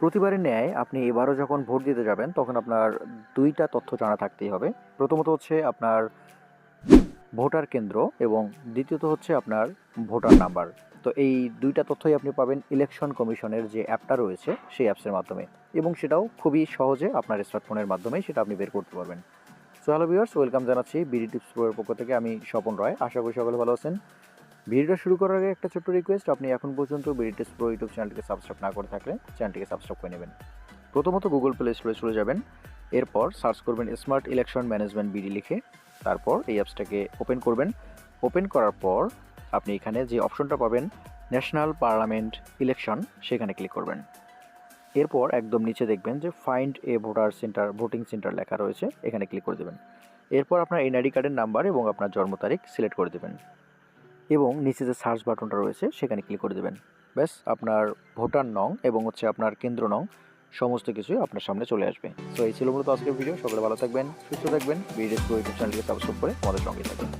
প্রতিবারের ন্যায় আপনি এবারও যখন ভোট দিতে যাবেন, তখন আপনার দুইটা তথ্য জানা থাকতেই হবে। প্রথমত হচ্ছে আপনার ভোটার কেন্দ্র এবং দ্বিতীয়ত হচ্ছে আপনার ভোটার নাম্বার। তো এই দুইটা তথ্যই আপনি পাবেন ইলেকশন কমিশনের যে অ্যাপটা রয়েছে, সেই অ্যাপসের মাধ্যমে। এবং সেটাও খুবই সহজে আপনার স্মার্টফোনের মাধ্যমেই সেটা আপনি বের করতে পারবেন। সো হ্যালো ভিউয়ার্স, ওয়েলকাম জানাচ্ছি বিডি টিপস পক্ষ থেকে। আমি স্বপন রয়। আশা করি সকলে ভালো আছেন। ভিডিওটা শুরু করার আগে একটা ছোট্ট রিকোয়েস্ট আপনি এখন পর্যন্ত বিডি টিপস প্রো ইউটিউব চ্যানেলটিকে সাবস্ক্রাইব না করে থাকলে চ্যানেলটিকে সাবস্ক্রাইব করে নেবেন। প্রথমত গুগল প্লে স্টোরে চলে যাবেন, এরপর সার্চ করবেন স্মার্ট ইলেকশন ম্যানেজমেন্ট বিডি লিখে, তারপর এই অ্যাপসটাকে ওপেন করবেন। ওপেন করার পর আপনি এখানে যে অপশনটা পাবেন ন্যাশনাল পার্লামেন্ট ইলেকশন সেখানে ক্লিক করবেন। এরপর একদম নিচে দেখবেন যে find a voter centre voting centre লেখা রয়েছে, এখানে ক্লিক করে দেবেন। এরপর আপনার এনআইডি কার্ডের নাম্বার এবং আপনার জন্ম তারিখ সিলেক্ট করে দেবেন। এবং নিচে যে সার্চ বাটনটা রয়েছে, সেখানে ক্লিক করে দেবেন। ব্যাস, আপনার ভোটার নং এবং হচ্ছে আপনার কেন্দ্র নং, সমস্ত কিছুই আপনার সামনে চলে আসবে। তো এই ছিল মূলত আজকের ভিডিও সকলে ভালো থাকবেন, সুস্থ থাকবেন। বিডিএস ইউটিউব চ্যানেলকে সাবস্ক্রাইব করে আমাদের সঙ্গে থাকবেন।